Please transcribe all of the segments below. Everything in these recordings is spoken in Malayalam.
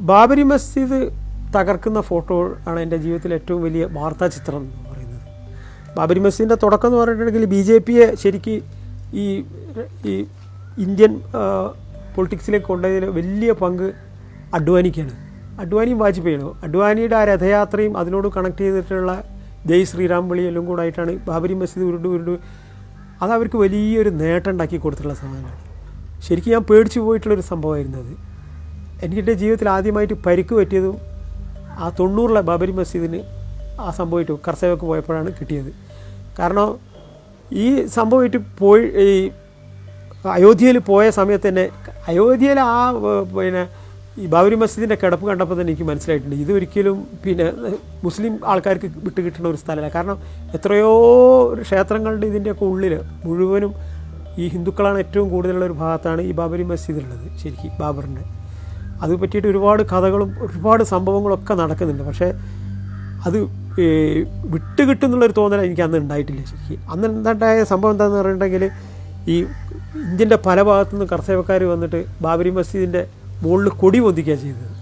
ബാബരി മസ്ജിദ് തകർക്കുന്ന ഫോട്ടോ ആണ് എന്റെ ജീവിതത്തിലെ ഏറ്റവും വലിയ വാർത്താ ചിത്രം എന്ന് പറയുന്നത്. ബാബരി മസ്ജിദിന്റെ തുടക്കം എന്ന് പറഞ്ഞിട്ടുണ്ടെങ്കിൽ ബി ജെ പിയെ ശരിക്ക് ഈ ഈ ഇന്ത്യൻ പൊളിറ്റിക്സിലേക്ക് കൊണ്ടുപോയതിൽ വലിയ പങ്ക് അഡ്വാനിക്കാണ്. അഡ്വാനിയും വാജ്പേയിയാണ്. അഡ്വാനിയുടെ ആ രഥയാത്രയും അതിനോട് കണക്ട് ചെയ്തിട്ടുള്ള ജയ് ശ്രീറാം വിളി എല്ലാം കൂടെ ആയിട്ടാണ് ബാബരി മസ്ജിദ് ഉരുണ്ട് ഉരുണ്ട് അത് അവർക്ക് വലിയൊരു നേട്ടം ഉണ്ടാക്കി കൊടുത്തിട്ടുള്ള സാധനമാണ്. ശരിക്കും ഞാൻ പേടിച്ചു പോയിട്ടുള്ളൊരു സംഭവമായിരുന്നു അത്. എനിക്ക് എന്റെ ജീവിതത്തിൽ ആദ്യമായിട്ട് പരിക്ക് പറ്റിയതും ആ തൊണ്ണൂറിലെ ബാബരി മസ്ജിദിന് ആ സംഭവമായിട്ട് കർസേവക്ക് പോയപ്പോഴാണ് കിട്ടിയത്. കാരണം ഈ സംഭവമായിട്ട് പോയി ഈ അയോധ്യയിൽ പോയ സമയത്ത് തന്നെ അയോധ്യയിൽ ആ പിന്നെ ഈ ബാബരി മസ്ജിദിന്റെ കിടപ്പ് കണ്ടപ്പോൾ തന്നെ എനിക്ക് മനസ്സിലായിട്ടുണ്ട്. ഇതൊരിക്കലും പിന്നെ മുസ്ലിം ആൾക്കാർക്ക് വിട്ട് കിട്ടുന്ന ഒരു സ്ഥലമല്ല. കാരണം എത്രയോ ക്ഷേത്രങ്ങളുടെ ഇതിന്റെയൊക്കെ ഉള്ളിൽ മുഴുവനും ഈ ഹിന്ദുക്കളാണ് ഏറ്റവും കൂടുതലുള്ള ഒരു ഭാഗത്താണ് ഈ ബാബരി മസ്ജിദ് ഉള്ളത് ശരിക്കും ബാബറിന്റെ. അത് പറ്റിയിട്ട് ഒരുപാട് കഥകളും ഒരുപാട് സംഭവങ്ങളൊക്കെ നടക്കുന്നുണ്ട്. പക്ഷേ അത് വിട്ടുകിട്ടുന്നുള്ളൊരു വിട്ട് കിട്ടുന്നുള്ളൊരു തോന്നൽ എനിക്ക് അന്ന് ഉണ്ടായിട്ടില്ല ശരിക്കും. അന്ന് എന്താണ്ടായ സംഭവം എന്താണെന്ന് പറഞ്ഞിട്ടുണ്ടെങ്കിൽ ഈ ഇന്ത്യന്റെ പല ഭാഗത്തു നിന്നും കർഷകക്കാർ വന്നിട്ട് ബാബരി മസ്ജിദിന്റെ മുകളിൽ കൊടി പൊന്തിക്കുക ചെയ്തത്.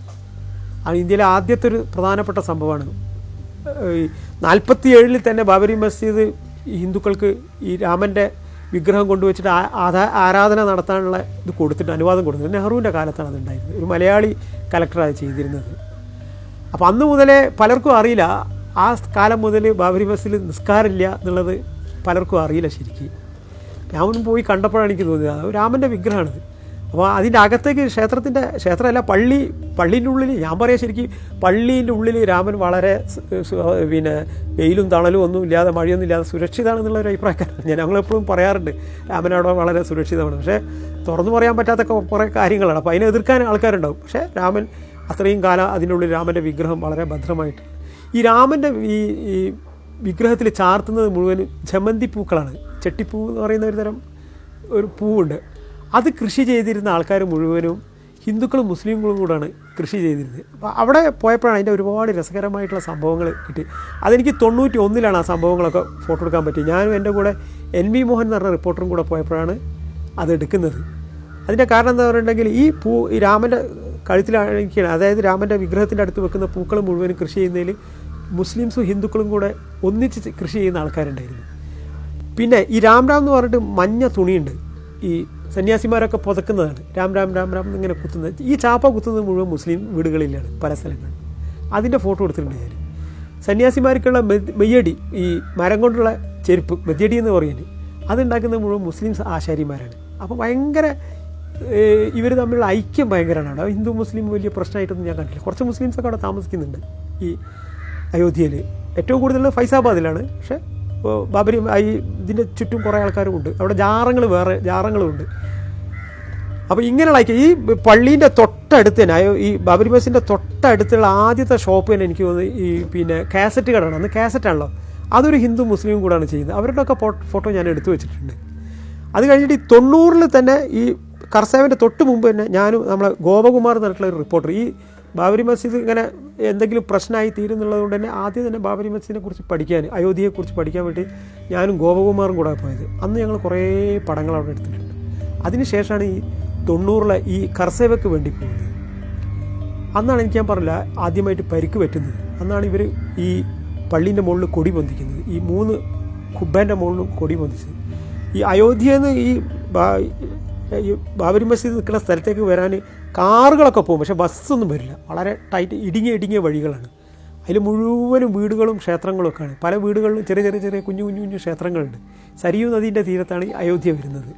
അത് ഇന്ത്യയിലെ ആദ്യത്തെ ഒരു പ്രധാനപ്പെട്ട സംഭവമാണ്. നാൽപ്പത്തി ഏഴിൽ തന്നെ ബാബരി മസ്ജിദ് ഹിന്ദുക്കൾക്ക് ഈ രാമന്റെ വിഗ്രഹം കൊണ്ടുവച്ചിട്ട് ആരാധന നടത്താനുള്ള ഇത് കൊടുത്തിട്ട് അനുവാദം കൊടുത്തത് നെഹ്റുവിന്റെ കാലത്താണ് അതുണ്ടായിരുന്നത് ഒരു മലയാളി കലക്ടറാണ് ചെയ്തിരുന്നത്. അപ്പോൾ അന്ന് മുതലേ പലർക്കും അറിയില്ല. ആ കാലം മുതൽ ബാബരി മസ്ജിദിൽ നിസ്കാരമില്ല എന്നുള്ളത് പലർക്കും അറിയില്ല ശരിക്കും. ഞാൻ പോയി കണ്ടപ്പോഴാണ് എനിക്ക് തോന്നിയത്. രാമന്റെ വിഗ്രഹമാണിത്. അപ്പോൾ അതിന്റെ അകത്തേക്ക് ക്ഷേത്രത്തിന്റെ ക്ഷേത്രമല്ല പള്ളി പള്ളീന്റെ ഉള്ളിൽ ഞാൻ പറയാം ശരിക്കും പള്ളീന്റെ ഉള്ളിൽ രാമൻ വളരെ പിന്നെ വെയിലും തണലും ഒന്നും ഇല്ലാതെ മഴയൊന്നും ഇല്ലാതെ സുരക്ഷിതമാണെന്നുള്ള ഒരു അഭിപ്രായക്കാരാണ് ഞാൻ ഞങ്ങളെപ്പോഴും പറയാറുണ്ട് രാമനവിടെ വളരെ സുരക്ഷിതമാണ്. പക്ഷേ തുറന്നു പറയാൻ പറ്റാത്ത കുറേ കാര്യങ്ങളാണ്. അപ്പോൾ അതിനെ എതിർക്കാൻ ആൾക്കാരുണ്ടാവും. പക്ഷേ രാമൻ അത്രയും കാലം അതിനുള്ളിൽ രാമന്റെ വിഗ്രഹം വളരെ ഭദ്രമായിട്ട്. ഈ രാമന്റെ ഈ ഈ വിഗ്രഹത്തിൽ ചാർത്തുന്നത് മുഴുവൻ ജമന്തി പൂക്കളാണ്. ചെട്ടിപ്പൂ എന്ന് പറയുന്ന ഒരു തരം ഒരു പൂവുണ്ട്. അത് കൃഷി ചെയ്തിരുന്ന ആൾക്കാർ മുഴുവനും ഹിന്ദുക്കളും മുസ്ലിങ്ങളും കൂടാണ് കൃഷി ചെയ്തിരുന്നത്. അപ്പോൾ അവിടെ പോയപ്പോഴാണ് അതിന്റെ ഒരുപാട് രസകരമായിട്ടുള്ള സംഭവങ്ങൾ കിട്ടി. അതെനിക്ക് തൊണ്ണൂറ്റി ഒന്നിലാണ് ആ സംഭവങ്ങളൊക്കെ ഫോട്ടോ എടുക്കാൻ പറ്റി ഞാനും എന്റെ കൂടെ എൻ വി മോഹൻ എന്ന് പറഞ്ഞ റിപ്പോർട്ടറും കൂടെ പോയപ്പോഴാണ് അത് എടുക്കുന്നത്. അതിന്റെ കാരണം എന്താ പറയുന്നുണ്ടെങ്കിൽ ഈ പൂ ഈ രാമന്റെ കഴുത്തിലാണ് അതായത് രാമന്റെ വിഗ്രഹത്തിന്റെ അടുത്ത് വെക്കുന്ന പൂക്കൾ മുഴുവനും കൃഷി ചെയ്യുന്നതിൽ മുസ്ലിംസും ഹിന്ദുക്കളും കൂടെ ഒന്നിച്ച് കൃഷി ചെയ്യുന്ന ആൾക്കാരുണ്ടായിരുന്നു. പിന്നെ ഈ രാം രാം എന്ന് പറഞ്ഞിട്ട് മഞ്ഞ തുണിയുണ്ട്. ഈ സന്യാസിമാരൊക്കെ പുതക്കുന്നതാണ്. രാം രാം രാം രാം ഇങ്ങനെ കുത്തുന്നത്. ഈ ചാപ്പ കുത്തുന്നത് മുഴുവൻ മുസ്ലിം വീടുകളിലാണ് പല സ്ഥലങ്ങളിൽ അതിന്റെ ഫോട്ടോ എടുത്തിട്ടുണ്ട് ഞാൻ. സന്യാസിമാർക്കുള്ള മെയ്യടി ഈ മരം കൊണ്ടുള്ള ചെരുപ്പ് മെയ്യടി എന്ന് പറയുന്നത് അതുണ്ടാക്കുന്നത് മുഴുവൻ മുസ്ലിം ആശാരിമാരാണ്. അപ്പോൾ ഭയങ്കര ഇവർ തമ്മിലുള്ള ഐക്യം ഭയങ്കരമാണ്. അവിടെ ഹിന്ദു മുസ്ലിം വലിയ പ്രശ്നമായിട്ടൊന്നും ഞാൻ കണ്ടില്ല കുറച്ച് മുസ്ലിംസൊക്കെ അവിടെ താമസിക്കുന്നുണ്ട് ഈ അയോധ്യയിൽ ഏറ്റവും കൂടുതൽ ഫൈസാബാദിലാണ്. പക്ഷേ ബാബരി ഈ ഇതിന്റെ ചുറ്റും കുറേ ആൾക്കാരുമുണ്ട്. അവിടെ ജാറങ്ങൾ വേറെ ജാറങ്ങളുമുണ്ട് അപ്പോൾ ഇങ്ങനെയുള്ള ഈ പള്ളീന്റെ തൊട്ടടുത്ത് തന്നെ ഈ ബാബരി മസ്ജിന്റെ തൊട്ടടുത്തുള്ള ആദ്യത്തെ ഷോപ്പ് തന്നെ എനിക്ക് തോന്നുന്നു ഈ പിന്നെ കാസറ്റ് കടയാണ്. അന്ന് കാസറ്റാണല്ലോ അതൊരു ഹിന്ദു മുസ്ലിം കൂടാണ് ചെയ്യുന്നത്. അവരുടെ ഒക്കെ ഫോട്ടോ ഞാൻ എടുത്തു വെച്ചിട്ടുണ്ട്. അത് കഴിഞ്ഞിട്ട് ഈ തൊണ്ണൂറിൽ തന്നെ ഈ കർസാവിന്റെ തൊട്ട് മുമ്പ് തന്നെ ഞാനും നമ്മളെ ഗോപകുമാർ എന്ന് പറഞ്ഞിട്ടുള്ള ഒരു റിപ്പോർട്ടർ ഈ ബാബരി മസ്ജിദ് ഇങ്ങനെ എന്തെങ്കിലും പ്രശ്നമായി തീരുന്നുള്ളത് കൊണ്ട് തന്നെ ആദ്യം തന്നെ ബാബരി മസ്ജിദിനെ കുറിച്ച് പഠിക്കാൻ അയോധ്യയെക്കുറിച്ച് പഠിക്കാൻ വേണ്ടി ഞാനും ഗോപകുമാറും കൂടെ പോയത്. അന്ന് ഞങ്ങൾ കുറേ പടങ്ങൾ അവിടെ എടുത്തിട്ടുണ്ട്. അതിനുശേഷമാണ് ഈ തൊണ്ണൂറിലെ ഈ കർസേവയ്ക്ക് വേണ്ടി പോകുന്നത്. അന്നാണ് എനിക്ക് ഞാൻ പറഞ്ഞില്ല ആദ്യമായിട്ട് പരിക്ക് പറ്റുന്നത്. അന്നാണ് ഇവർ ഈ പള്ളീന്റെ മുകളിൽ കൊടി പൊന്തിക്കുന്നത്. ഈ മൂന്ന് കുബ്ബേന്റെ മുകളിലും കൊടി പൊന്തിച്ചത്. ഈ അയോധ്യയിൽ നിന്ന് ഈ ബാബരി മസ്ജിദ് നിൽക്കുന്ന സ്ഥലത്തേക്ക് വരാൻ കാറുകളൊക്കെ പോകും പക്ഷേ ബസ്സൊന്നും വരില്ല. വളരെ ടൈറ്റ് ഇടുങ്ങിയ ഇടുങ്ങിയ വഴികളാണ്. അതിൽ മുഴുവനും വീടുകളും ക്ഷേത്രങ്ങളും ഒക്കെയാണ്. പല വീടുകളിലും ചെറിയ ചെറിയ ചെറിയ കുഞ്ഞു കുഞ്ഞു കുഞ്ഞു ക്ഷേത്രങ്ങളുണ്ട്. സരിയു നദീന്റെ തീരത്താണ് ഈ അയോധ്യ വരുന്നത്.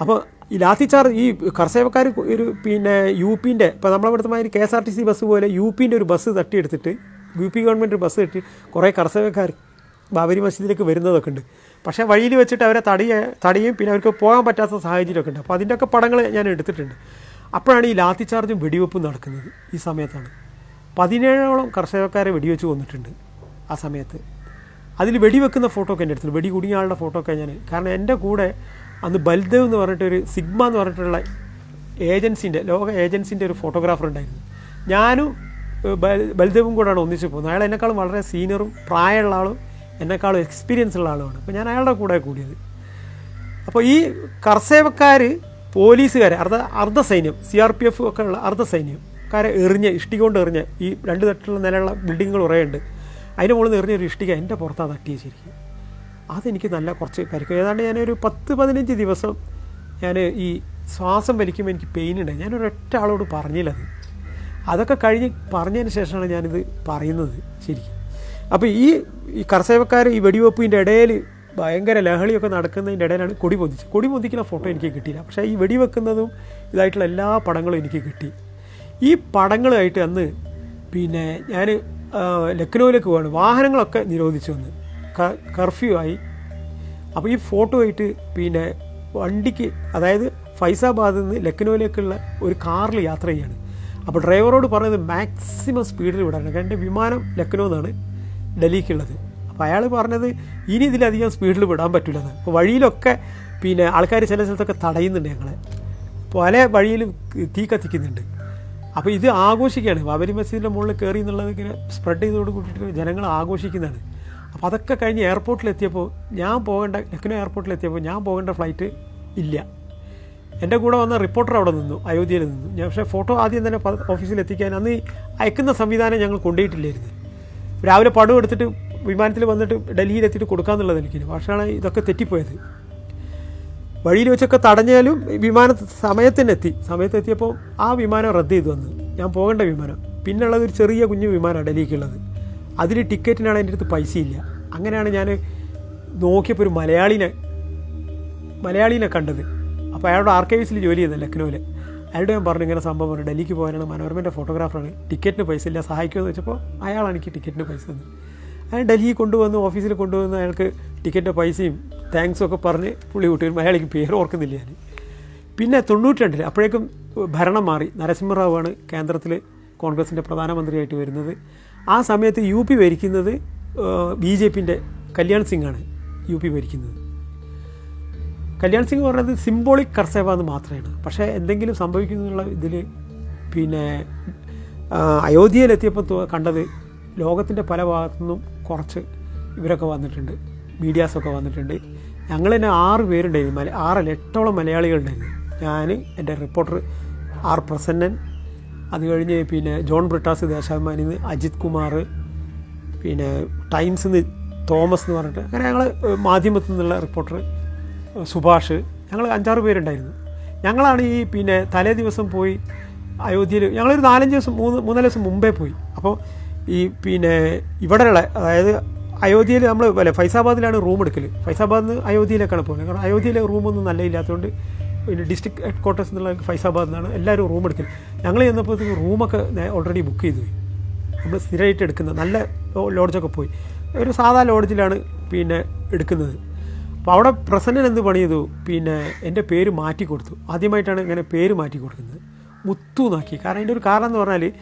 അപ്പോൾ ഈ ലാത്തി ചാർജ് ഈ കർഷകക്കാർ ഒരു പിന്നെ യു പിന്റെ ഇപ്പോൾ നമ്മളവിടുത്തെ മാതിരി K S R T C bus പോലെ യു പിന്റെ ഒരു ബസ് തട്ടിയെടുത്തിട്ട് യു പി ഗവൺമെന്റ് ബസ് തട്ടി കുറേ കർഷകക്കാർ ബാബരി മസ്ജിദിലേക്ക് വരുന്നതൊക്കെ ഉണ്ട്. പക്ഷേ വഴിയിൽ വെച്ചിട്ട് അവരെ തടിയ തടിയും പിന്നെ അവർക്ക് പോകാൻ പറ്റാത്ത സാഹചര്യമൊക്കെ ഉണ്ട്. അപ്പോൾ അതിന്റെയൊക്കെ പടങ്ങൾ ഞാൻ എടുത്തിട്ടുണ്ട്. അപ്പോഴാണ് ഈ ലാത്തി ചാർജും വെടിവെപ്പും നടക്കുന്നത് ഈ സമയത്താണ്. പതിനേഴോളം കർഷകക്കാരെ വെടിവെച്ച് കൊന്നിട്ടുണ്ട് ആ സമയത്ത്. അതിൽ വെടിവെക്കുന്ന ഫോട്ടോ ഒക്കെ എന്റെ അടുത്തുണ്ട്. വെടി കുടുങ്ങിയ ആളുടെ ഫോട്ടോ ഒക്കെ ഞാൻ കാരണം എന്റെ കൂടെ അന്ന് ബൽദേവ് എന്ന് പറഞ്ഞിട്ടൊരു സിഗ്മ എന്ന് പറഞ്ഞിട്ടുള്ള ഏജൻസിന്റെ ലോക ഏജൻസിന്റെ ഒരു ഫോട്ടോഗ്രാഫർ ഉണ്ടായിരുന്നു. ഞാനും ബൽ- ബൽദേവും കൂടെയാണ് ഒന്നിച്ച് പോകുന്നത്. അയാൾ എന്നെക്കാളും വളരെ സീനിയറും പ്രായമുള്ള ആളും എന്നെക്കാളും എക്സ്പീരിയൻസ് ഉള്ള ആളുമാണ്. അപ്പോൾ ഞാൻ അയാളുടെ കൂടെ കൂടിയത്. അപ്പോൾ ഈ കർസേവക്കാർ പോലീസുകാർ അർദ്ധ അർദ്ധ സൈന്യം സി ആർ പി എഫ് ഒക്കെ ഉള്ള അർദ്ധ സൈന്യം കാരെ എറിഞ്ഞ് ഇഷ്ടിക കൊണ്ട് എറിഞ്ഞ് ഈ രണ്ട് തട്ടിലുള്ള നിലയുള്ള ബിൽഡിങ്ങുകൾ കുറേ ഉണ്ട് അതിന്റെ മുകളിൽ നിന്ന് എറിഞ്ഞൊരു ഇഷ്ടിക എന്റെ പുറത്താണ് തട്ടിയത് ശരിക്കും. അതെനിക്ക് നല്ല കുറച്ച് പരിക്കും. ഏതാണ്ട് ഞാനൊരു പത്ത് പതിനഞ്ച് ദിവസം ഞാൻ ഈ ശ്വാസം വലിക്കുമ്പോൾ എനിക്ക് പെയിൻ ഉണ്ട്. ഞാനൊരു ഒറ്റ ആളോട് പറഞ്ഞില്ല അത്. അതൊക്കെ കഴിഞ്ഞ് പറഞ്ഞതിന് ശേഷമാണ് ഞാനിത് പറയുന്നത് ശരിക്കും. അപ്പോൾ ഈ ഈ കർഷകക്കാർ ഈ വെടിവെപ്പിന്റെ ഇടയിൽ ഭയങ്കര ലഹളിയൊക്കെ നടക്കുന്നതിന്റെ ഇടയിലാണ് കൊടി പൊന്തിച്ചത് കൊടി പൊന്തിക്കുന്ന ഫോട്ടോ എനിക്ക് കിട്ടിയില്ല. പക്ഷേ ഈ വെടിവെക്കുന്നതും ഇതായിട്ടുള്ള എല്ലാ പടങ്ങളും എനിക്ക് കിട്ടി. ഈ പടങ്ങളുമായിട്ട് അന്ന് പിന്നെ ഞാൻ ലക്നൗവിലേക്ക് പോവാണ്. വാഹനങ്ങളൊക്കെ നിരോധിച്ചു വന്ന് കർഫ്യൂ ആയി. അപ്പോൾ ഈ ഫോട്ടോ ആയിട്ട് പിന്നെ വണ്ടിക്ക് അതായത് ഫൈസാബാദിൽ നിന്ന് ലക്നൗവിലേക്കുള്ള ഒരു കാറിൽ യാത്ര ചെയ്യാണ്. അപ്പോൾ ഡ്രൈവറോട് പറഞ്ഞത് മാക്സിമം സ്പീഡിൽ വിടാനാണ് കാരണം എന്റെ വിമാനം ലക്നൗ എന്നാണ് ഡൽഹിക്കുള്ളത്. അപ്പോൾ അയാൾ പറഞ്ഞത് ഇനി ഇതിലധികം സ്പീഡിൽ വിടാൻ പറ്റില്ലെന്ന് അപ്പോൾ വഴിയിലൊക്കെ പിന്നെ ആൾക്കാർ ചില സ്ഥലത്തൊക്കെ തടയുന്നുണ്ട് ഞങ്ങൾ പല വഴിയിലും തീ കത്തിക്കുന്നുണ്ട്. അപ്പോൾ ഇത് ആഘോഷിക്കുകയാണ്. ബാബരി മസ്ജിദിന്റെ മുകളിൽ കയറി എന്നുള്ളത് ഇങ്ങനെ സ്പ്രെഡ് ചെയ്തോട് കൂട്ടിയിട്ട് ജനങ്ങൾ ആഘോഷിക്കുന്നതാണ്. അപ്പോൾ അതൊക്കെ കഴിഞ്ഞ് എയർപോർട്ടിലെത്തിയപ്പോൾ ഞാൻ പോകേണ്ട ലക്നൗ എയർപോർട്ടിലെത്തിയപ്പോൾ ഞാൻ പോകേണ്ട ഫ്ലൈറ്റ് ഇല്ല. എന്റെ കൂടെ വന്ന റിപ്പോർട്ടർ അവിടെ നിന്നു അയോധ്യയിൽ നിന്നു. ഞാൻ പക്ഷേ ഫോട്ടോ ആദ്യം തന്നെ ഓഫീസിൽ എത്തിക്കാൻ അന്ന് അയക്കുന്ന സംവിധാനം ഞങ്ങൾ കൊണ്ടുപോയിട്ടില്ലായിരുന്നു. രാവിലെ പടം എടുത്തിട്ട് വിമാനത്തിൽ വന്നിട്ട് ഡൽഹിയിൽ എത്തിയിട്ട് കൊടുക്കാന്നുള്ളത് എനിക്ക് പക്ഷേ ഇതൊക്കെ തെറ്റിപ്പോയത്. വഴിയിൽ വെച്ചൊക്കെ തടഞ്ഞാലും വിമാന സമയത്തിന് എത്തി സമയത്തെത്തിയപ്പോൾ ആ വിമാനം റദ്ദ് ചെയ്തു വന്നു ഞാൻ പോകേണ്ട വിമാനം. പിന്നുള്ളത് ഒരു ചെറിയ കുഞ്ഞു വിമാനമാണ് ഡൽഹിക്കുള്ളത്. അതിൽ ടിക്കറ്റിനാണ് എന്റെ അടുത്ത് പൈസയില്ല. അങ്ങനെയാണ് ഞാൻ നോക്കിയപ്പോൾ ഒരു മലയാളിനെ മലയാളിനെ കണ്ടത്. അപ്പോൾ അയാളുടെ ആർക്കൈവ്സിൽ ജോലി ചെയ്യുന്നത് ലക്നൗവിൽ അയാളുടെ ഞാൻ പറഞ്ഞു ഇങ്ങനെ സംഭവം പറഞ്ഞു ഡൽഹിക്ക് പോകാനാണ് മനോരമന്റെ ഫോട്ടോഗ്രാഫറാണ്. ടിക്കറ്റിന് പൈസ ഇല്ല സഹായിക്കുമെന്ന് വെച്ചപ്പോൾ അയാളാണ് എനിക്ക് ടിക്കറ്റിന് പൈസ തന്നത്. അയാൾ ഡൽഹി കൊണ്ടുവന്ന് ഓഫീസിൽ കൊണ്ടുവന്ന് അയാൾക്ക് ടിക്കറ്റ് പൈസയും താങ്ക്സും ഒക്കെ പറഞ്ഞ് പുള്ളി വിട്ടു അയാൾ എനിക്ക് പേര് ഓർക്കുന്നില്ല ഞാൻ പിന്നെ തൊണ്ണൂറ്റി രണ്ടിൽ അപ്പോഴേക്കും ഭരണം മാറി. നരസിംഹറാവാണ് കേന്ദ്രത്തിൽ കോൺഗ്രസിന്റെ പ്രധാനമന്ത്രിയായിട്ട് വരുന്നത്. ആ സമയത്ത് യു പി ഭരിക്കുന്നത് ബി ജെ പിന്റെ കല്യാൺ സിംഗാണ് യു പി ഭരിക്കുന്നത്. കല്യാൺ സിംഗ് പറയുന്നത് സിംബോളിക് കർസേവ എന്ന് മാത്രമാണ് പക്ഷേ എന്തെങ്കിലും സംഭവിക്കുന്നുള്ള ഇതിൽ പിന്നെ അയോധ്യയിലെത്തിയപ്പോൾ കണ്ടത് ലോകത്തിന്റെ പല ഭാഗത്തു നിന്നും കുറച്ച് ഇവരൊക്കെ വന്നിട്ടുണ്ട് മീഡിയാസൊക്കെ വന്നിട്ടുണ്ട്. ഞങ്ങൾ തന്നെ ആറ് പേരുണ്ടായിരുന്നു മല ആറല്ല എട്ടോളം മലയാളികളുണ്ടായിരുന്നു ഞാൻ എന്റെ റിപ്പോർട്ടർ ആർ പ്രസന്നൻ അത് കഴിഞ്ഞ് പിന്നെ ജോൺ ബ്രിട്ടാസ് ദേശാഭിമാനിൽ നിന്ന് അജിത് കുമാർ പിന്നെ ടൈംസിൽ നിന്ന് തോമസ് എന്ന് പറഞ്ഞിട്ട് അങ്ങനെ ഞങ്ങൾ മാധ്യമത്തിൽ നിന്നുള്ള റിപ്പോർട്ടർ സുഭാഷ് ഞങ്ങൾ അഞ്ചാറ് പേരുണ്ടായിരുന്നു. ഞങ്ങളാണ് ഈ പിന്നെ തലേ ദിവസം പോയി അയോധ്യയിൽ ഞങ്ങളൊരു നാലഞ്ച് ദിവസം മൂന്ന് മൂന്നാൽ ദിവസം മുമ്പേ പോയി. അപ്പോൾ ഈ പിന്നെ ഇവിടെയുള്ള അതായത് അയോധ്യയിൽ നമ്മൾ അല്ലെ ഫൈസാബാദിലാണ് റൂം എടുക്കൽ ഫൈസാബാദിൽ നിന്ന് അയോധ്യയിലേക്കാണ് പോകുന്നത്. കാരണം അയോധ്യയിലെ റൂമൊന്നും നല്ല ഇല്ലാത്തതുകൊണ്ട് ഡിസ്ട്രിക്ട് ഹെഡ് ക്വാർട്ടേഴ്സ് എന്നുള്ള ഫൈസാബാദിൽ നിന്നാണ് എല്ലാവരും റൂം എടുക്കൽ ഞങ്ങൾ ചെന്നപ്പോഴത്തേക്ക് റൂമൊക്കെ ഓൾറെഡി ബുക്ക് ചെയ്തു പോയി. നമ്മൾ സ്ഥിരമായിട്ട് എടുക്കുന്ന നല്ല ലോഡ്ജൊക്കെ പോയി. ഒരു സാധാ ലോഡ്ജിലാണ് പിന്നെ എടുക്കുന്നത്. അപ്പോൾ അവിടെ പ്രസന്നൻ എന്ത് പണി ചെയ്തു? പിന്നെ എന്റെ പേര് മാറ്റി കൊടുത്തു. ആദ്യമായിട്ടാണ് ഇങ്ങനെ പേര് മാറ്റി കൊടുക്കുന്നത്. മുത്തു എന്നാക്കി കാരണം അതിന്റെ ഒരു കാരണം എന്ന് പറഞ്ഞാൽ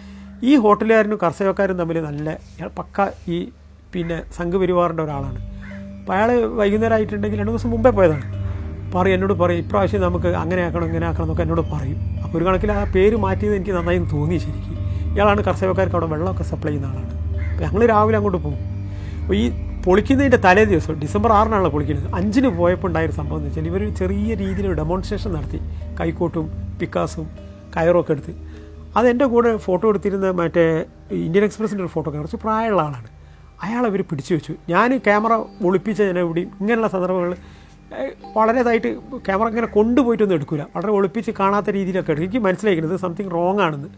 ഈ ഹോട്ടലുകാരനും കർഷകക്കാരും തമ്മിൽ നല്ല പക്ക ഈ പിന്നെ സംഘപരിവാറിന്റെ ഒരാളാണ്. അപ്പോൾ അയാൾ വൈകുന്നേരം ആയിട്ടുണ്ടെങ്കിൽ രണ്ട് ദിവസം മുമ്പേ പോയതാണ്. പറയും എന്നോട് പറയും ഇപ്രാവശ്യം നമുക്ക് അങ്ങനെ ആക്കണം ഇങ്ങനെ ആക്കണം എന്നൊക്കെ എന്നോട് പറയും. അപ്പോൾ ഒരു കണക്കിൽ ആ പേര് മാറ്റിയത് എനിക്ക് നന്നായി തോന്നി ശരിക്കും. ഇയാളാണ് കർഷകക്കാർക്ക് അവിടെ വെള്ളമൊക്കെ സപ്ലൈ ചെയ്യുന്ന ആളാണ്. അപ്പോൾ ഞങ്ങൾ രാവിലെ അങ്ങോട്ട് പോകും. അപ്പോൾ ഈ പൊളിക്കുന്നതിന്റെ തലേ ദിവസം ഡിസംബർ ആറിനാണല്ലോ പൊളിക്കുന്നത്. അഞ്ചിന് പോയപ്പോൾ ഉണ്ടായൊരു സംഭവം എന്ന് വെച്ചാൽ ഇവർ ചെറിയ രീതിയിൽ ഡെമോൺസ്ട്രേഷൻ നടത്തി. കൈക്കോട്ടും പിക്കാസും കയറൊക്കെ എടുത്ത്. അത് എന്റെ കൂടെ ഫോട്ടോ എടുത്തിരുന്ന മറ്റേ ഇന്ത്യൻ എക്സ്പ്രസിന്റെ ഒരു ഫോട്ടോ കുറച്ച് പ്രായമുള്ള ആളാണ്. അയാൾ അവർ പിടിച്ചു വെച്ചു. ഞാൻ ക്യാമറ ഒളിപ്പിച്ച ഞാൻ എവിടെയും ഇങ്ങനെയുള്ള സന്ദർഭങ്ങൾ വളരെതായിട്ട് ക്യാമറ ഇങ്ങനെ കൊണ്ടുപോയിട്ടൊന്നും എടുക്കില്ല വളരെ ഒളിപ്പിച്ച് കാണാത്ത രീതിയിലൊക്കെ എടുക്കും. എനിക്ക് മനസ്സിലാക്കുന്നത് സംതിങ് റോങ് ആണെന്ന്.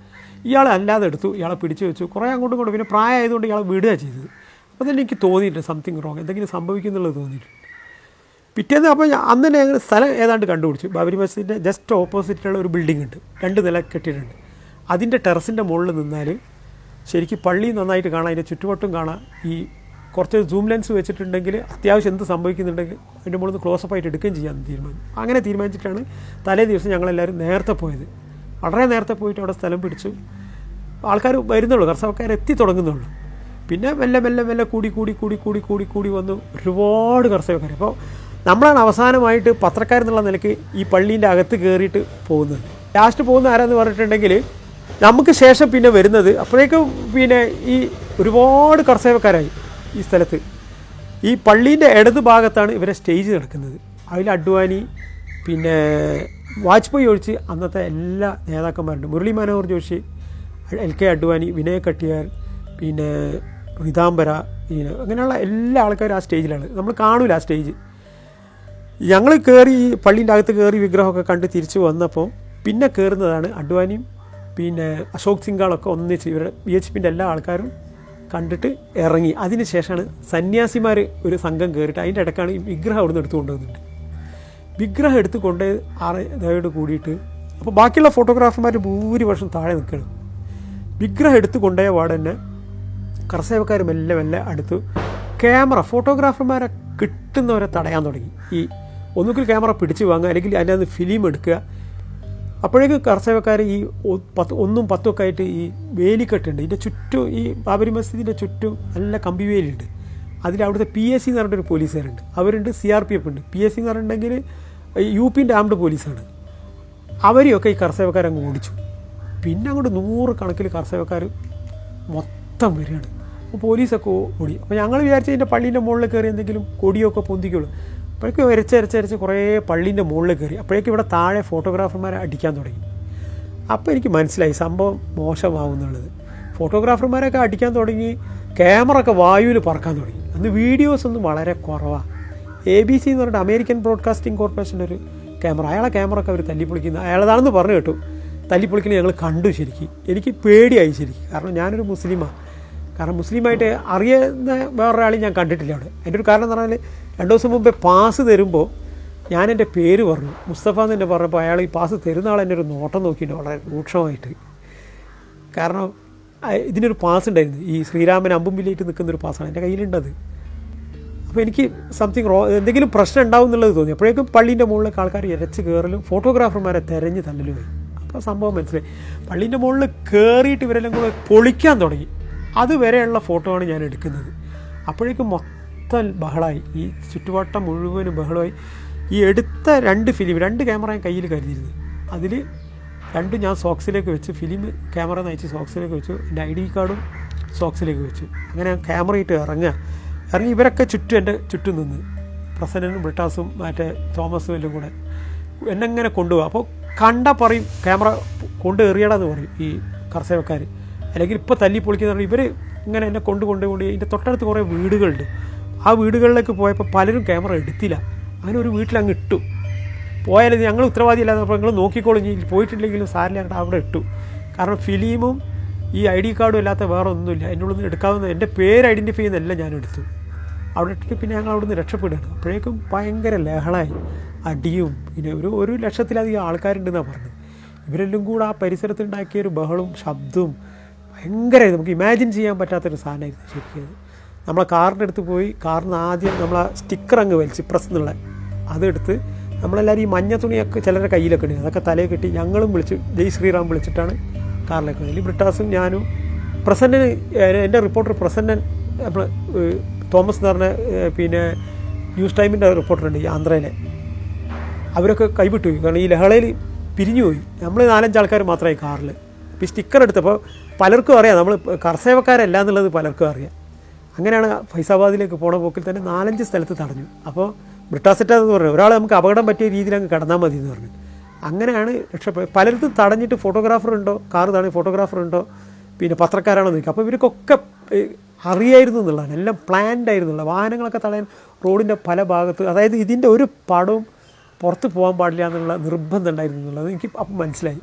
ഇയാൾ അല്ലാതെ എടുത്തു. ഇയാളെ പിടിച്ചു വെച്ചു. കുറേ അങ്ങോട്ടും കൊണ്ട് പിന്നെ പ്രായമായതുകൊണ്ട് ഇയാളെ വിടുക ചെയ്തത്. അപ്പോൾ തന്നെ എനിക്ക് തോന്നിയിട്ടുണ്ട് സംതിങ് റോങ്. എന്തെങ്കിലും സംഭവിക്കുന്നുള്ളത് തോന്നിയിട്ടുണ്ട്. പിറ്റേന്ന് അപ്പോൾ അന്ന് തന്നെ ഞങ്ങൾ സ്ഥലം ഏതാണ്ട് കണ്ടുപിടിച്ചു. ബാബരി മസ്ജിദിന്റെ ജസ്റ്റ് ഓപ്പോസിറ്റുള്ള ഒരു ബിൽഡിംഗ് ഉണ്ട്. രണ്ട് നില കെട്ടിയിട്ടുണ്ട്. അതിന്റെ ടെറസിന്റെ മുകളിൽ നിന്നാൽ ശരിക്കും പള്ളി നന്നായിട്ട് കാണാം അതിന്റെ ചുറ്റുവട്ടം കാണാം. ഈ കുറച്ച് സൂം ലെൻസ് വെച്ചിട്ടുണ്ടെങ്കിൽ അത്യാവശ്യം എന്ത് സംഭവിക്കുന്നുണ്ടെങ്കിൽ അതിന്റെ മുകളിൽ നിന്ന് ക്ലോസപ്പ് ആയിട്ട് എടുക്കുകയും ചെയ്യാമെന്ന് തീരുമാനം. അങ്ങനെ തീരുമാനിച്ചിട്ടാണ് തലേ ദിവസം ഞങ്ങളെല്ലാവരും നേരത്തെ പോയത്. വളരെ നേരത്തെ പോയിട്ട് അവിടെ സ്ഥലം പിടിച്ചു. ആൾക്കാർ വരുന്നുള്ളൂ കർഷകക്കാർ എത്തി തുടങ്ങുന്നുള്ളൂ. പിന്നെ മെല്ലെ മെല്ലെ മെല്ലെ കൂടി കൂടി കൂടി കൂടി കൂടി കൂടി വന്നു ഒരുപാട് കർഷകക്കാർ അപ്പോൾ നമ്മളാണ് അവസാനമായിട്ട് പത്രക്കാരെന്നുള്ള നിലയ്ക്ക് ഈ പള്ളീന്റെ അകത്ത് കയറിയിട്ട് പോകുന്നത്. ലാസ്റ്റ് പോകുന്ന ആരാന്ന് പറഞ്ഞിട്ടുണ്ടെങ്കിൽ നമുക്ക് ശേഷം പിന്നെ വരുന്നത് അപ്പോഴേക്കും പിന്നെ ഈ ഒരുപാട് കർഷകക്കാരായി ഈ സ്ഥലത്ത്. ഈ പള്ളീന്റെ ഇടത് ഭാഗത്താണ് ഇവരെ സ്റ്റേജ് നടക്കുന്നത്. അതിൽ അഡ്വാനി പിന്നെ വാജ്പേയി ഒഴിച്ച് അന്നത്തെ എല്ലാ നേതാക്കന്മാരുണ്ട്. മുരളി മനോഹർ ജോഷി എൽ കെ അഡ്വാനി വിനയ കട്ടിയാർ പിന്നെ റിതാംബര പിന്നെ അങ്ങനെയുള്ള എല്ലാ ആൾക്കാരും ആ സ്റ്റേജിലാണ്. നമ്മൾ കാണൂല ആ സ്റ്റേജ്. ഞങ്ങൾ കയറി പള്ളീന്റെ അകത്ത് കയറി വിഗ്രഹമൊക്കെ കണ്ട് തിരിച്ചു വന്നപ്പോൾ പിന്നെ കയറുന്നതാണ് അഡ്വാനിയും പിന്നെ അശോക് സിംഗാളൊക്കെ ഒന്നിച്ച് ഇവരുടെ ബി എച്ച് പിന്റെ എല്ലാ ആൾക്കാരും കണ്ടിട്ട് ഇറങ്ങി. അതിന് ശേഷമാണ് സന്യാസിമാർ ഒരു സംഘം കയറിയിട്ട് അതിന്റെ ഇടയ്ക്കാണ് ഈ വിഗ്രഹം അവിടുന്ന് എടുത്തു കൊണ്ടുവന്നിട്ട് വിഗ്രഹം എടുത്ത് കൊണ്ട് ആറോട് കൂടിയിട്ട് അപ്പോൾ ബാക്കിയുള്ള ഫോട്ടോഗ്രാഫർമാർ ഭൂരിപക്ഷം താഴെ നിൽക്കണം. വിഗ്രഹം എടുത്ത് കൊണ്ടുപോയ പാടെ തന്നെ കർഷകക്കാർ മെല്ലെ മെല്ലെ അടുത്ത് ക്യാമറ ഫോട്ടോഗ്രാഫർമാരെ കിട്ടുന്നവരെ തടയാൻ തുടങ്ങി. ഈ ഒന്നുകിൽ ക്യാമറ പിടിച്ച് വാങ്ങുക അല്ലെങ്കിൽ അതിനകത്ത് ഫിലിം എടുക്കുക അപ്പോഴേക്കും കർഷകക്കാർ ഈ പത്ത് ഒന്നും പത്തൊക്കെ ആയിട്ട് ഈ വേലിക്കെട്ടുണ്ട്. ഇതിന്റെ ചുറ്റും ഈ ബാബരി മസ്ജിദിന്റെ ചുറ്റും നല്ല കമ്പി വേലിയുണ്ട്. അതിൽ അവിടുത്തെ പി എസ് സി എന്ന് പറഞ്ഞിട്ടൊരു പോലീസുകാരുണ്ട്. അവരുണ്ട് സി ആർ പി എഫ് ഉണ്ട്. പി എസ് സി എന്ന് പറഞ്ഞിട്ടുണ്ടെങ്കിൽ യു പിന്റെ ആംഡ് പോലീസാണ്. അവരെയൊക്കെ ഈ കർഷകക്കാർ അങ്ങ് ഓടിച്ചു. പിന്നെ അങ്ങോട്ട് നൂറ് കണക്കിൽ കർഷകക്കാർ മൊത്തം വരികയാണ്. അപ്പോൾ പോലീസൊക്കെ ഓടി. അപ്പോൾ ഞങ്ങൾ വിചാരിച്ചു ഇതിന്റെ പള്ളീന്റെ മുകളിൽ കയറി എന്തെങ്കിലും കൊടിയൊക്കെ പൊന്തിക്കുള്ളൂ. അപ്പോഴേക്കും എരച്ചരച്ചരച്ച് കുറേ പള്ളീന്റെ മുകളിൽ കയറി. അപ്പോഴേക്കും ഇവിടെ താഴെ ഫോട്ടോഗ്രാഫർമാരെ അടിക്കാൻ തുടങ്ങി. അപ്പോൾ എനിക്ക് മനസ്സിലായി സംഭവം മോശമാവുന്നുള്ളത്. ഫോട്ടോഗ്രാഫർമാരൊക്കെ അടിക്കാൻ തുടങ്ങി ക്യാമറ ഒക്കെ വായുവിൽ പറക്കാൻ തുടങ്ങി. അന്ന് വീഡിയോസ് ഒന്നും വളരെ കുറവാണ് എ ബി സി എന്ന് പറഞ്ഞിട്ട് അമേരിക്കൻ ബ്രോഡ്കാസ്റ്റിംഗ് കോർപ്പറേഷന്റെ ഒരു ക്യാമറ. അയാളെ ക്യാമറ ഒക്കെ അവർ തല്ലിപ്പൊളിക്കുന്നത് അയാളതാണെന്ന് പറഞ്ഞു കേട്ടു. തല്ലിപ്പൊളിക്കൽ ഞങ്ങൾ കണ്ടു ശരിക്കും. എനിക്ക് പേടിയായി ശരിക്കും. കാരണം ഞാനൊരു മുസ്ലിമാണ് കാരണം മുസ്ലിമായിട്ട് അറിയുന്ന വേറൊരാളെയും ഞാൻ കണ്ടിട്ടില്ല അവിടെ. എന്റെ ഒരു കാരണം എന്ന് പറഞ്ഞാൽ രണ്ട് ദിവസം മുമ്പേ പാസ് തരുമ്പോൾ ഞാൻ എന്റെ പേര് പറഞ്ഞു. മുസ്തഫ എന്ന് എന്നെ പറഞ്ഞപ്പോൾ അയാൾ ഈ പാസ് തരുന്ന ആൾ എന്റെ ഒരു നോട്ടം നോക്കിയിട്ട് വളരെ രൂക്ഷമായിട്ട്. കാരണം ഇതിനൊരു പാസ് ഉണ്ടായിരുന്നു. ഈ ശ്രീരാമൻ അമ്പുമ്പിലേറ്റ് നിൽക്കുന്ന ഒരു പാസ്സാണ് എന്റെ കയ്യിലുണ്ടത് അപ്പോൾ എനിക്ക് സംതിങ് റോ എന്തെങ്കിലും പ്രശ്നം ഉണ്ടാവും എന്നുള്ളത് തോന്നി. അപ്പോഴേക്കും പള്ളീന്റെ മുകളിലേക്ക് ആൾക്കാർ ഇരച്ച് കയറലും ഫോട്ടോഗ്രാഫർമാരെ തിരഞ്ഞ് തല്ലലുമായി അപ്പോൾ സംഭവം മനസ്സിലായി. പള്ളീന്റെ മുകളിൽ കയറിയിട്ട് ഇവരെല്ലാം കൂടെ പൊളിക്കാൻ തുടങ്ങി. അതുവരെയുള്ള ഫോട്ടോ ആണ് ഞാൻ എടുക്കുന്നത്. അപ്പോഴേക്കും മൊത്തം ബഹളമായി ഈ ചുറ്റുവട്ടം മുഴുവനും ബഹളമായി. ഈ എടുത്ത രണ്ട് ഫിലിം രണ്ട് ക്യാമറ ഞാൻ കയ്യിൽ കരുതിയിരുന്നു. അതിൽ രണ്ടും ഞാൻ സോക്സിലേക്ക് വെച്ച്. ഫിലിം ക്യാമറ നയിച്ച് സോക്സിലേക്ക് വെച്ചു. എന്റെ ഐ ഡി കാർഡും സോക്സിലേക്ക് വെച്ചു. അങ്ങനെ ക്യാമറ ഇട്ട് ഇറങ്ങുക. ഇറങ്ങി ഇവരൊക്കെ ചുറ്റും എന്റെ ചുറ്റും നിന്ന്. പ്രസന്നനും ബ്രിട്ടാസും മറ്റേ തോമസും എല്ലാം കൂടെ എന്നെങ്ങനെ കൊണ്ടുപോകാം? അപ്പോൾ കണ്ട പറയും ക്യാമറ കൊണ്ട് എറിയണമെന്ന് പറയും ഈ കർഷകക്കാർ അല്ലെങ്കിൽ ഇപ്പോൾ തല്ലി പൊളിക്കുന്ന ഇവർ ഇങ്ങനെ എന്നെ കൊണ്ട് കൊണ്ടുകൊണ്ട് ഇതിന്റെ തൊട്ടടുത്ത് കുറേ വീടുകളുണ്ട്. ആ വീടുകളിലേക്ക് പോയപ്പോൾ പലരും ക്യാമറ എടുത്തില്ല. അങ്ങനെ ഒരു വീട്ടിൽ അങ്ങ് ഇട്ടു. പോയാലും ഞങ്ങൾ ഉത്തരവാദിയില്ലാതെ അപ്പോൾ നിങ്ങൾ നോക്കിക്കോളും. ഇനി പോയിട്ടില്ലെങ്കിലും സാറിനെ അങ്ങോട്ട് അവിടെ ഇട്ടു. കാരണം ഫിലിമും ഈ ഐ ഡി കാർഡും അല്ലാത്ത വേറെ ഒന്നുമില്ല. നിന്ന് എടുക്കാവുന്ന എന്റെ പേര് ഐഡന്റിഫൈ ചെയ്യുന്നതെല്ലാം ഞാൻ എടുത്തു. അവിടെ ഇട്ടിട്ട് പിന്നെ ഞങ്ങൾ അവിടെ നിന്ന് രക്ഷപ്പെടുകയാണ്. അപ്പോഴേക്കും ഭയങ്കര ലഹളായി. അടിയും പിന്നെ ഒരു ഒരു ലക്ഷത്തിലധികം ആൾക്കാരുണ്ടെന്നാണ് പറഞ്ഞത്. ഇവരെല്ലാം കൂടെ ആ പരിസരത്തുണ്ടാക്കിയ ഒരു ബഹളും ശബ്ദവും ഭയങ്കര നമുക്ക് ഇമാജിൻ ചെയ്യാൻ പറ്റാത്തൊരു സാധനമായിരുന്നു ശരിക്കും. നമ്മളെ കാറിന്റെ അടുത്ത് പോയി കാറിന് ആദ്യം നമ്മളെ സ്റ്റിക്കർ അങ്ങ് വലിച്ച് പ്രസ് എന്നുള്ള അതെടുത്ത് നമ്മളെല്ലാവരും ഈ മഞ്ഞ തുണിയൊക്കെ ചിലരുടെ കയ്യിലൊക്കെ ഉണ്ട് അതൊക്കെ തലയിൽ കെട്ടി ഞങ്ങളും വിളിച്ച് ജയ് ശ്രീറാം വിളിച്ചിട്ടാണ് കാറിലേക്ക് വന്നത്. ബ്രിട്ടാസും ഞാനും പ്രസന്നന് എന്റെ റിപ്പോർട്ടർ പ്രസന്നൻ നമ്മൾ തോമസ് എന്ന് പറഞ്ഞ പിന്നെ ന്യൂസ് ടൈമിന്റെ റിപ്പോർട്ടറുണ്ട് ഈ ആന്ധ്രയിലെ. അവരൊക്കെ കൈവിട്ടു പോയി കാരണം ഈ ലഹളയിൽ പിരിഞ്ഞു പോയി നമ്മൾ നാലഞ്ച് ആൾക്കാർ മാത്രമായി കാറിൽ അപ്പോൾ ഈ സ്റ്റിക്കർ എടുത്തപ്പോൾ പലർക്കും അറിയാം. നമ്മൾ കർഷകക്കാരല്ല എന്നുള്ളത് പലർക്കും അറിയാം. അങ്ങനെയാണ് ഫൈസാബാദിലേക്ക് പോണ പോക്കിൽ തന്നെ നാലഞ്ച് സ്ഥലത്ത് തടഞ്ഞു. അപ്പോൾ ബ്രിട്ടാസെറ്റാന്ന് പറഞ്ഞു. ഒരാൾ നമുക്ക് അപകടം പറ്റിയ രീതിയിൽ അങ്ങ് കടന്നാൽ മതി എന്ന് പറഞ്ഞു. അങ്ങനെയാണ് രക്ഷപ്പെടുന്നത് പലർക്കും തടഞ്ഞിട്ട് ഫോട്ടോഗ്രാഫർ ഉണ്ടോ? കാർ തടഞ്ഞ് ഫോട്ടോഗ്രാഫർ ഉണ്ടോ? പിന്നെ പത്രക്കാരാണോ നോക്കുക അപ്പോൾ ഇവർക്കൊക്കെ അറിയായിരുന്നു എന്നുള്ളതാണ്. എല്ലാം പ്ലാൻഡ് ആയിരുന്നു എന്നുള്ളത്. വാഹനങ്ങളൊക്കെ തടയാൻ റോഡിന്റെ പല ഭാഗത്ത് അതായത് ഇതിന്റെ ഒരു പടവും പുറത്ത് പോകാൻ പാടില്ല എന്നുള്ള നിർബന്ധം ഉണ്ടായിരുന്നു എന്നുള്ളത് എനിക്ക് അപ്പം മനസ്സിലായി.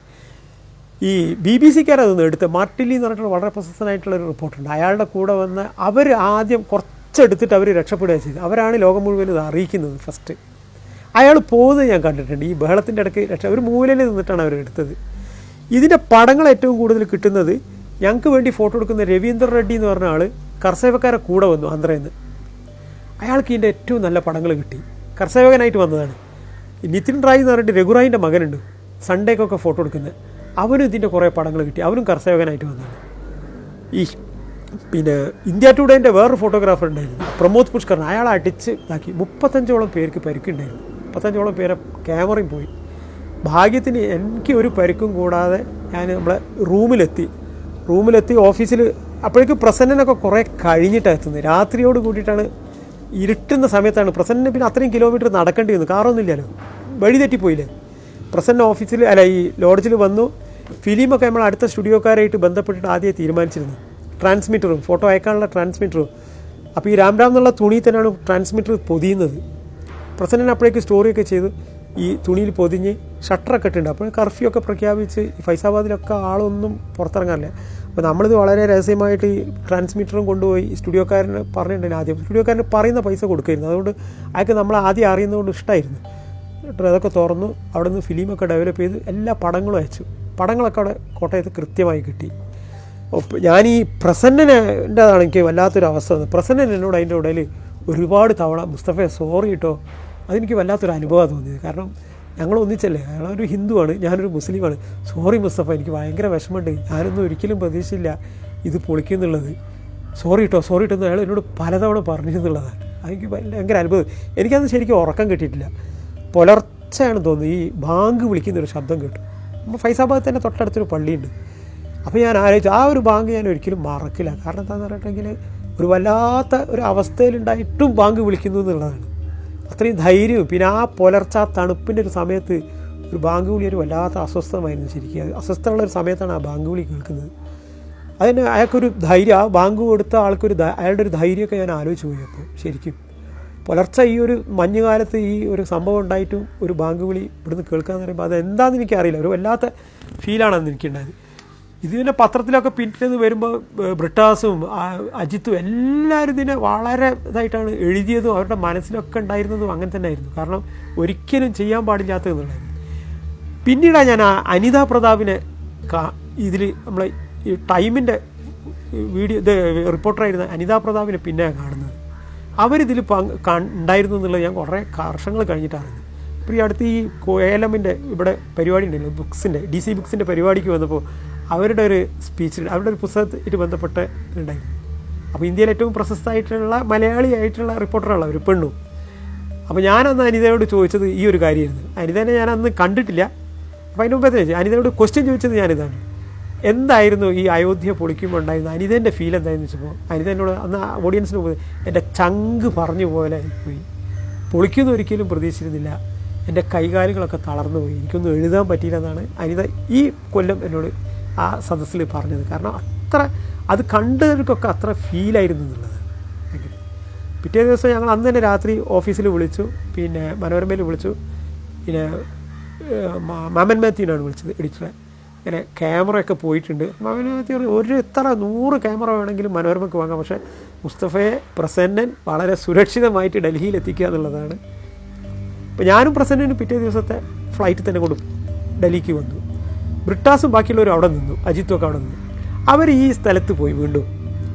ഈ ബി ബി സിക്കാരതൊന്നും എടുത്ത് മാർട്ടിലി എന്ന് പറഞ്ഞിട്ടുള്ള വളരെ പ്രശസ്തനായിട്ടുള്ള ഒരു റിപ്പോർട്ടുണ്ട്. അയാളുടെ കൂടെ വന്ന് അവർ ആദ്യം കുറച്ചെടുത്തിട്ട് അവർ രക്ഷപ്പെടുക ചെയ്തു അവരാണ് ലോകം മുഴുവൻ ഇത് അറിയിക്കുന്നത് ഫസ്റ്റ് അയാൾ പോകുന്നത് ഞാൻ കണ്ടിട്ടുണ്ട്. ഈ ബഹളത്തിന്റെ ഇടയ്ക്ക് രക്ഷ ഒരു മൂലയിൽ നിന്നിട്ടാണ് അവർ എടുത്തത്. ഇതിന്റെ പടങ്ങൾ ഏറ്റവും കൂടുതൽ കിട്ടുന്നത് ഞങ്ങൾക്ക് വേണ്ടി ഫോട്ടോ എടുക്കുന്ന രവീന്ദ്ര റെഡ്ഡി എന്ന് പറഞ്ഞ ആൾ കർഷകക്കാരെ കൂടെ വന്നു ആന്ധ്രയിൽ നിന്ന് അയാൾക്ക് ഇതിന്റെ ഏറ്റവും നല്ല പടങ്ങൾ കിട്ടി. കർഷകനായിട്ട് വന്നതാണ്. നിതിൻ റായ് എന്ന് പറഞ്ഞിട്ട് രഘുറായിന്റെ മകനുണ്ട്. സൺഡേക്കൊക്കെ ഫോട്ടോ എടുക്കുന്നത് അവനും ഇതിന്റെ കുറേ പടങ്ങൾ കിട്ടി. അവനും കർഷകനായിട്ട് വന്നതാണ് ഈ പിന്നെ ഇന്ത്യ ടുഡേന്റെ വേറൊരു ഫോട്ടോഗ്രാഫർ ഉണ്ടായിരുന്നു. പ്രമോദ് പുഷ്കർ അയാളെ അടിച്ച് ഇതാക്കി. മുപ്പത്തഞ്ചോളം പേർക്ക് പരിക്കുണ്ടായിരുന്നു. മുപ്പത്തഞ്ചോളം പേരെ ക്യാമറയും പോയി. ഭാഗ്യത്തിന് എനിക്ക് ഒരു പരിക്കും കൂടാതെ ഞാൻ നമ്മളെ റൂമിലെത്തി. റൂമിലെത്തി ഓഫീസിൽ അപ്പോഴേക്കും പ്രസന്നനൊക്കെ കുറേ കഴിഞ്ഞിട്ടാണ് എത്തുന്നത്. രാത്രിയോട് കൂടിയിട്ടാണ് ഇരുട്ടുന്ന സമയത്താണ് പ്രസന്നന് പിന്നെ അത്രയും കിലോമീറ്റർ നടക്കേണ്ടി വന്നു. കാറൊന്നുമില്ലല്ലോ വഴി തെറ്റിപ്പോയില്ലേ? പ്രസന്ന ഓഫീസിൽ അല്ല ഈ ലോഡ്ജിൽ വന്നു. ഫിലിമൊക്കെ നമ്മൾ അടുത്ത സ്റ്റുഡിയോക്കാരായിട്ട് ബന്ധപ്പെട്ടിട്ട് ആദ്യം തീരുമാനിച്ചിരുന്നു. ട്രാൻസ്മിറ്ററും ഫോട്ടോ അയക്കാനുള്ള ട്രാൻസ്മിറ്ററും അപ്പോൾ ഈ രാം രാം എന്നുള്ള തുണി തന്നെയാണ് ട്രാൻസ്മിറ്റർ പൊതിയുന്നത്. പ്രസന്നൻ അപ്പോഴേക്ക് സ്റ്റോറിയൊക്കെ ചെയ്ത്. ഈ തുണിയിൽ പൊതിഞ്ഞ് ഷട്ടറൊക്കെ ഇട്ടുണ്ട് അപ്പോൾ കർഫ്യൂ ഒക്കെ പ്രഖ്യാപിച്ച് ഫൈസാബാദിലൊക്കെ ആളൊന്നും പുറത്തിറങ്ങാറില്ല. അപ്പോൾ നമ്മളിത് വളരെ രഹസ്യമായിട്ട് ഈ ട്രാൻസ്മിറ്ററും കൊണ്ടുപോയി സ്റ്റുഡിയോക്കാരന് പറഞ്ഞിട്ടുണ്ടായിരുന്നു. ആദ്യം സ്റ്റുഡിയോക്കാരന് പറയുന്ന പൈസ കൊടുക്കായിരുന്നു. അതുകൊണ്ട് അയാൾക്ക് നമ്മൾ ആദ്യം അറിയുന്നതുകൊണ്ട് ഇഷ്ടമായിരുന്നു എന്നിട്ട് അതൊക്കെ തുറന്നു അവിടെ നിന്ന് ഫിലിമൊക്കെ ഡെവലപ്പ് ചെയ്ത് എല്ലാ പടങ്ങളും അയച്ചു. പടങ്ങളൊക്കെ അവിടെ കോട്ടയത്ത് കൃത്യമായി കിട്ടി. ഞാൻ ഈ പ്രസന്നന്റെതാണ് എനിക്ക് വല്ലാത്തൊരു അവസ്ഥ വന്നത്. പ്രസന്നൻ എന്നോട് അതിന്റെ ഇടയിൽ ഒരുപാട് തവണ മുസ്തഫയെ സോറി കേട്ടോ അതെനിക്ക് വല്ലാത്തൊരു അനുഭവം തോന്നിയത്. കാരണം ഞങ്ങൾ ഒന്നിച്ചല്ലേ? അയാളൊരു ഹിന്ദുവാണ് ഞാനൊരു മുസ്ലിമാണ്. സോറി മുസ്തഫ എനിക്ക് ഭയങ്കര വിഷമമുണ്ട്. ഞാനൊന്നും ഒരിക്കലും പ്രതീക്ഷിച്ചില്ല ഇത് പൊളിക്കുന്നുള്ളത് സോറി കേട്ടോ സോറി കേട്ടോ എന്ന് അയാൾ എന്നോട് പലതവണ പറഞ്ഞു എന്നുള്ളതാണ്. അതെനിക്ക് ഭയങ്കര അത്ഭുതം എനിക്കത് ശരിക്കും ഉറക്കം കിട്ടിയിട്ടില്ല. പുലർച്ചെയാണ് തോന്നുന്നത് ഈ ബാങ്ക് വിളിക്കുന്ന ഒരു ശബ്ദം കേട്ടു. നമ്മൾ ഫൈസാബാദ് തന്നെ തൊട്ടടുത്തൊരു പള്ളിയുണ്ട്. അപ്പോൾ ഞാൻ ആലോചിച്ചു ആ ഒരു ബാങ്ക് ഞാൻ ഒരിക്കലും മറക്കില്ല. കാരണം എന്താണെന്ന് പറഞ്ഞിട്ടുണ്ടെങ്കിൽ ഒരു വല്ലാത്ത ഒരു അവസ്ഥയിലുണ്ടായിട്ടും ബാങ്ക് വിളിക്കുന്നു എന്നുള്ളതാണ്. അത്രയും ധൈര്യവും പിന്നെ ആ പുലർച്ച തണുപ്പിന്റെ ഒരു സമയത്ത് ഒരു ബാങ്ക് വിളി ഒരു വല്ലാത്ത അസ്വസ്ഥമായിരുന്നു ശരിക്കും. അസ്വസ്ഥമുള്ള ഒരു സമയത്താണ് ആ ബാങ്ക് വിളി കേൾക്കുന്നത്. അതിന് അയാൾക്കൊരു ധൈര്യം ആ ബാങ്ക് കൊടുത്ത ആൾക്കൊരു അയാളുടെ ഒരു ധൈര്യമൊക്കെ ഞാൻ ആലോചിച്ച് പോയി അപ്പോൾ ശരിക്കും. പുലർച്ചെ ഈ ഒരു മഞ്ഞുകാലത്ത് ഈ ഒരു സംഭവം ഉണ്ടായിട്ടും ഒരു ബാങ്ക് വിളി ഇവിടുന്ന് കേൾക്കാന്ന് പറയുമ്പോൾ അതെന്താണെന്ന് എനിക്ക് എനിക്കറിയില്ല. ഒരു വല്ലാത്ത ഫീലാണ് അന്ന് എനിക്കുണ്ടായത്. ഇത് പിന്നെ പത്രത്തിലൊക്കെ പിറ്റേന്ന് വരുമ്പോൾ ബ്രിട്ടാസും അജിത്തും എല്ലാവരും ഇതിനെ വളരെ ഇതായിട്ടാണ് എഴുതിയതും അവരുടെ മനസ്സിലൊക്കെ ഉണ്ടായിരുന്നതും അങ്ങനെ തന്നെ ആയിരുന്നു കാരണം ഒരിക്കലും ചെയ്യാൻ പാടില്ലാത്ത എന്നുള്ളത് പിന്നീടാണ് ഞാൻ ആ അനിത പ്രതാപിനെ ഇതിൽ നമ്മളെ ഈ ടൈമിന്റെ വീഡിയോ ഇത് റിപ്പോർട്ടറായിരുന്ന അനിത പ്രതാപിനെ പിന്നെ കാണുന്നത്. അവരിതിൽ ഉണ്ടായിരുന്നു എന്നുള്ളത് ഞാൻ കുറേ വർഷങ്ങൾ കഴിഞ്ഞിട്ടാണ്. ഇപ്പോൾ ഈ അടുത്ത് ഈ കോയലമിന്റെ ഇവിടെ പരിപാടി ഉണ്ടല്ലോ ബുക്സിന്റെ ഡി സി ബുക്സിന്റെ പരിപാടിക്ക് വന്നപ്പോൾ അവരുടെ ഒരു സ്പീച്ച് അവരുടെ ഒരു പുസ്തകത്തിൽ ബന്ധപ്പെട്ട് ഉണ്ടായി അപ്പോൾ ഇന്ത്യയിൽ ഏറ്റവും പ്രശസ്തമായിട്ടുള്ള മലയാളിയായിട്ടുള്ള റിപ്പോർട്ടറാണ് അവർ പെണ്ണും. അപ്പോൾ ഞാനന്ന് അനിതയോട് ചോദിച്ചത് ഈ ഒരു കാര്യമായിരുന്നു. അനിതനെ ഞാൻ അന്ന് കണ്ടിട്ടില്ല. അപ്പോൾ അതിന് മുമ്പേ ചോദിച്ചു. അനിതയോട് ക്വസ്റ്റ്യൻ ചോദിച്ചത് ഞാനിതാണ്. എന്തായിരുന്നു ഈ അയോധ്യ പൊളിക്കുമ്പോൾ ഉണ്ടായിരുന്ന അനിതന്റെ ഫീൽ എന്തായിരുന്നു വെച്ചപ്പോൾ അനിത എന്നോട് അന്ന് ഓഡിയൻസിന് പോയി എന്റെ ചങ്ക് പറഞ്ഞു പോലെ പോയി. പൊളിക്കുന്ന ഒരിക്കലും പ്രതീക്ഷിച്ചിരുന്നില്ല. എന്റെ കൈകാലുകളൊക്കെ തളർന്നു പോയി. എനിക്കൊന്നും എഴുതാൻ പറ്റിയില്ല എന്നാണ് അനിത ഈ കൊല്ലം എന്നോട് ആ സദസ്സിൽ പറഞ്ഞത്. കാരണം അത്ര അത് കണ്ടവർക്കൊക്കെ അത്ര ഫീലായിരുന്നു എന്നുള്ളത്. പിറ്റേ ദിവസം ഞങ്ങൾ അന്ന് തന്നെ രാത്രി ഓഫീസിൽ വിളിച്ചു. പിന്നെ മനോരമയിൽ വിളിച്ചു. പിന്നെ മാമൻ മാത്യുവിനാണ് വിളിച്ചത് എഡിറ്ററെ ഇങ്ങനെ ക്യാമറയൊക്കെ പോയിട്ടുണ്ട്. മാത്യു ഒരു ഇത്ര നൂറ് ക്യാമറ വേണമെങ്കിലും മനോരമയ്ക്ക് വാങ്ങാം. പക്ഷേ മുസ്തഫയെ പ്രസന്നൻ വളരെ സുരക്ഷിതമായിട്ട് ഡൽഹിയിൽ എത്തിക്കുക എന്നുള്ളതാണ്. അപ്പോൾ ഞാനും പ്രസന്നനും പിറ്റേ ദിവസത്തെ ഫ്ലൈറ്റ് തന്നെ കൊണ്ട് ഡൽഹിക്ക് വന്നു. ബ്രിട്ടാസും ബാക്കിയുള്ളവരും അവിടെ നിന്നു. അജിത്തും ഒക്കെ അവിടെ നിന്നു. അവർ ഈ സ്ഥലത്ത് പോയി വീണ്ടും.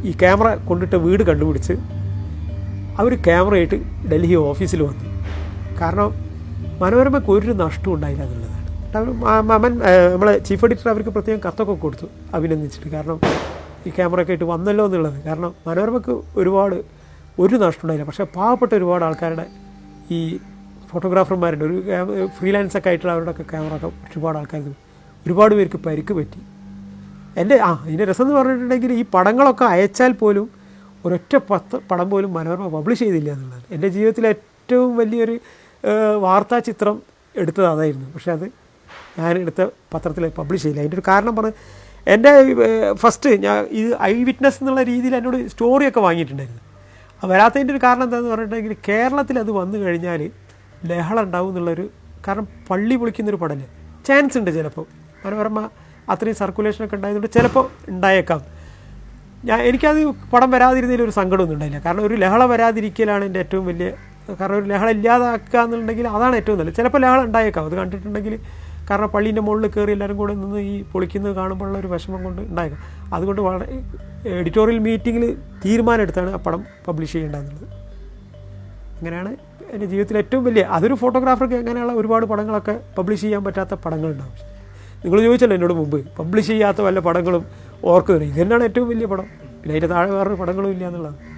ഈ ക്യാമറ കൊണ്ടിട്ട വീട് കണ്ടുപിടിച്ച് അവർ ക്യാമറയായിട്ട് ഡൽഹി ഓഫീസിൽ വന്നു. കാരണം മനോരമയ്ക്ക് ഒരു നഷ്ടം ഉണ്ടായില്ല എന്നുള്ളതാണ് മാമൻ നമ്മളെ ചീഫ് എഡിറ്റർ അവർക്ക് പ്രത്യേകം കത്തൊക്കെ കൊടുത്തു അഭിനന്ദിച്ചിട്ട്. കാരണം ഈ ക്യാമറയൊക്കെ ആയിട്ട് വന്നല്ലോ എന്നുള്ളത്. കാരണം മനോരമയ്ക്ക് ഒരുപാട് ഒരു നഷ്ടമുണ്ടായില്ല പക്ഷേ പാവപ്പെട്ട ഒരുപാട് ആൾക്കാരുടെ ഈ ഫോട്ടോഗ്രാഫർമാരുടെ ഒരു ഫ്രീലാൻസ് ഒക്കെ ആയിട്ടുള്ള അവരുടെയൊക്കെ ക്യാമറ ഒക്കെ ഒരുപാട് ആൾക്കാർ ഒരുപാട് പേർക്ക് പരിക്ക് പറ്റി. എന്റെ ആ ഇതിന്റെ രസം എന്ന് പറഞ്ഞിട്ടുണ്ടെങ്കിൽ ഈ പടങ്ങളൊക്കെ അയച്ചാൽ പോലും ഒരൊറ്റ പത്ത് പടം പോലും മനോരമ പബ്ലിഷ് ചെയ്തില്ല എന്നുള്ളതാണ് എന്റെ ജീവിതത്തിലെ ഏറ്റവും വലിയൊരു വാർത്താ ചിത്രം എടുത്തത് അതായിരുന്നു. പക്ഷേ അത് ഞാൻ എടുത്ത പത്രത്തിൽ പബ്ലിഷ് ചെയ്യില്ല. അതിന്റെ ഒരു കാരണം പറഞ്ഞ് എന്റെ ഫസ്റ്റ് ഞാൻ ഇത് ഐ വിറ്റ്നസ് എന്നുള്ള രീതിയിൽ എന്നോട് സ്റ്റോറിയൊക്കെ വാങ്ങിയിട്ടുണ്ടായിരുന്നു. അത് വരാത്തതിന്റെ ഒരു കാരണം എന്താണെന്ന് പറഞ്ഞിട്ടുണ്ടെങ്കിൽ കേരളത്തിൽ അത് വന്നു കഴിഞ്ഞാൽ ലഹള ഉണ്ടാവും എന്നുള്ളൊരു കാരണം പള്ളി പൊളിക്കുന്നൊരു പടൽ. ചാൻസ് ഉണ്ട് ചിലപ്പോൾ. മനോരമ അത്രയും സർക്കുലേഷനൊക്കെ ഉണ്ടായതുകൊണ്ട് ചിലപ്പോൾ ഉണ്ടായേക്കാം. ഞാൻ എനിക്കത് പടം വരാതിരുന്നതിൽ ഒരു സങ്കടമൊന്നും ഉണ്ടായില്ല. കാരണം ഒരു ലഹള വരാതിരിക്കലാണ് എന്റെ ഏറ്റവും വലിയ കാരണം ഒരു ലഹള ഇല്ലാതാക്കുക എന്നുണ്ടെങ്കിൽ അതാണ് ഏറ്റവും നല്ലത്. ചിലപ്പോൾ ലഹള ഉണ്ടായേക്കാം. അത് കണ്ടിട്ടുണ്ടെങ്കിൽ കാരണം പള്ളീന്റെ മുകളിൽ കയറി എല്ലാവരും കൂടെ നിന്ന് ഈ പൊളിക്കുന്നത് കാണുമ്പോഴുള്ള ഒരു വിഷമം കൊണ്ട് ഉണ്ടായേക്കാം അതുകൊണ്ട് വളരെ എഡിറ്റോറിയൽ മീറ്റിങ്ങിൽ തീരുമാനമെടുത്താണ് ആ പടം പബ്ലിഷ് ചെയ്യേണ്ടതെന്നുള്ളത്. അങ്ങനെയാണ് എന്റെ ജീവിതത്തിലെ ഏറ്റവും വലിയ അതൊരു ഫോട്ടോഗ്രാഫർക്ക് അങ്ങനെയുള്ള ഒരുപാട് പടങ്ങളൊക്കെ പബ്ലിഷ് ചെയ്യാൻ പറ്റാത്ത പടങ്ങളുണ്ടാവും. നിങ്ങൾ ചോദിച്ചല്ലോ എന്നോട് മുമ്പ് പബ്ലിഷ് ചെയ്യാത്ത വല്ല പടങ്ങളും ഓർക്കുന്നു ഇത് ഏറ്റവും വലിയ പടം. പിന്നെ അതിന്റെ താഴെ വേറൊരു പടങ്ങളും ഇല്ല എന്നുള്ളതാണ്